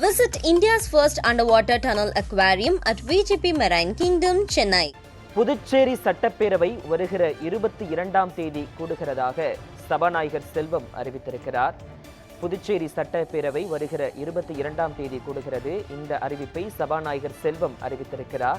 Visit India's first underwater tunnel aquarium at VGP Marine Kingdom, Chennai. Puducherry சட்டப்பேரவை வருகிற இருபத்தி இரண்டாம் தேதி கூடுகிறதாக சபாநாயகர் செல்வம் அறிவித்திருக்கிறார். புதுச்சேரி சட்டப்பேரவை வருகிற இருபத்தி இரண்டாம் தேதி கூடுகிறது. இந்த அறிவிப்பை சபாநாயகர் செல்வம் அறிவித்திருக்கிறார்.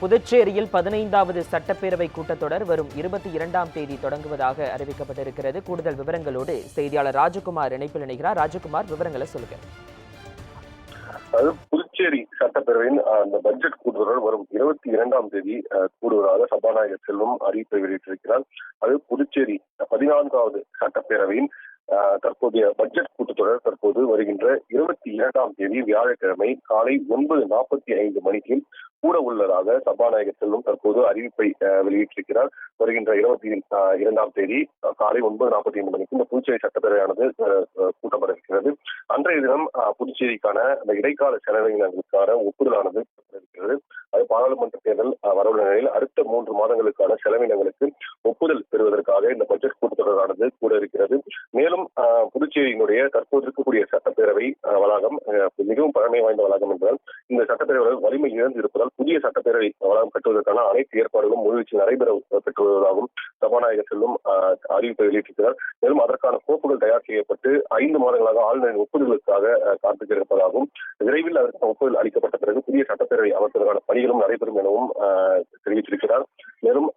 புதுச்சேரியில் பதினைந்தாவது சட்டப்பேரவை கூட்டத்தொடர் வரும் இருபத்தி இரண்டாம் தேதி தொடங்குவதாக அறிவிக்கப்பட்டிருக்கிறது. கூடுதல் விவரங்களோடு செய்தியாளர் ராஜகுமார் இணைப்பில் இணைகிறார். ராஜகுமார் விவரங்களை சொல்லுங்க புதுச்சேரி சட்டப்பேரவையின் அந்த பட்ஜெட் கூட்டுறவு வரும் இருபத்தி இரண்டாம் தேதி அஹ், கூடுவதாக சபாநாயகர் செல்வம் அறிவிப்பை வெளியிட்டிருக்கிறார். அது புதுச்சேரி பதினான்காவது சட்டப்பேரவையின் தற்போதைய பட்ஜெட் கூட்டத்தொடர் தற்போது வருகின்ற இருபத்தி இரண்டாம் தேதி வியாழக்கிழமை காலை ஒன்பது நாற்பத்தி ஐந்து மணிக்கு கூட உள்ளதாக சபாநாயகர் செல்வம் தற்போது அறிவிப்பை வெளியிட்டிருக்கிறார். வருகின்ற இருபத்தி இரண்டாம் தேதி காலை ஒன்பது நாற்பத்தி ஐந்து மணிக்கு இந்த புதுச்சேரி சட்டப்பேரவையானது கூட்டப்பட இருக்கிறது அன்றைய தினம் புதுச்சேரிக்கான அந்த இடைக்கால செலவினங்களுக்கான ஒப்புதலானது இருக்கிறது அது பாராளுமன்ற தேர்தல் வரவுள்ள நிலையில் அடுத்த மூன்று மாதங்களுக்கான செலவினங்களுக்கு ஒப்புதல் பெறுவதற்காக இந்த பட்ஜெட் கூட்டத்தொடரானது கூட இருக்கிறது. மேலும் புதுச்சேரியினுடைய தற்போது இருக்கக்கூடிய சட்டப்பேரவை அஹ், வளாகம் அஹ், மிகவும் பழமை வாய்ந்த வளாகம் என்றால் இந்த சட்டப்பேரவை வலிமை இழந்து இருப்பதால் புதிய சட்டப்பேரவை வளாகம் கட்டுவதற்கான அனைத்து ஏற்பாடுகளும் முழுவீச்சில் நடைபெற பெற்றுள்ளதாகவும் சபாநாயகர் செல்லும் அறிவிப்பை வெளியிட்டிருக்கிறார். மேலும் அதற்கான கோப்புகள் தயார் செய்யப்பட்டு ஐந்து மாதங்களாக ஆளுநரின் ஒப்புதலுக்காக அஹ், காத்துக் இருப்பதாகவும் விரைவில் அதற்கான ஒப்புதல் அளிக்கப்பட்ட பிறகு புதிய சட்டப்பேரவை அமைப்பதற்கான பணிகளும் நடைபெறும் எனவும் தெரிவித்திருக்கிறார். மேலும்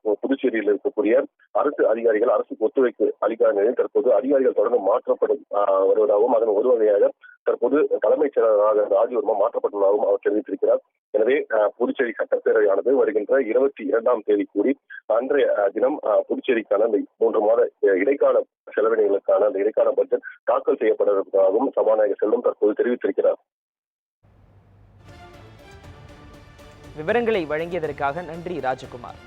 பு- புதுச்சேரியில் இருக்கக்கூடிய அரசு அதிகாரிகள் அரசுக்கு ஒத்துழைப்பு அளிக்காத நிலையில் தற்போது அதிகாரிகள் தொடர்ந்து மாற்றப்படும் வருவதாகவும் அதன் ஒரு வகையாக தற்போது தலைமைச் செயலராக ராஜ்வர்மா மாற்றப்பட்டுள்ளதாகவும் அவர் தெரிவித்திருக்கிறார். எனவே புதுச்சேரி சட்டப்பேரவையானது வருகின்ற இருபத்தி இரண்டாம் தேதி கூடி அன்றைய தினம் புதுச்சேரிக்கான அந்த மூன்று மாத இடைக்கால செலவினங்களுக்கான அந்த இடைக்கால பட்ஜெட் தாக்கல் செய்யப்பட இருப்பதாகவும் சபாநாயகர் செல்வம் தற்போது தெரிவித்திருக்கிறார். விவரங்களை வழங்கியதற்காக நன்றி ராஜகுமார்.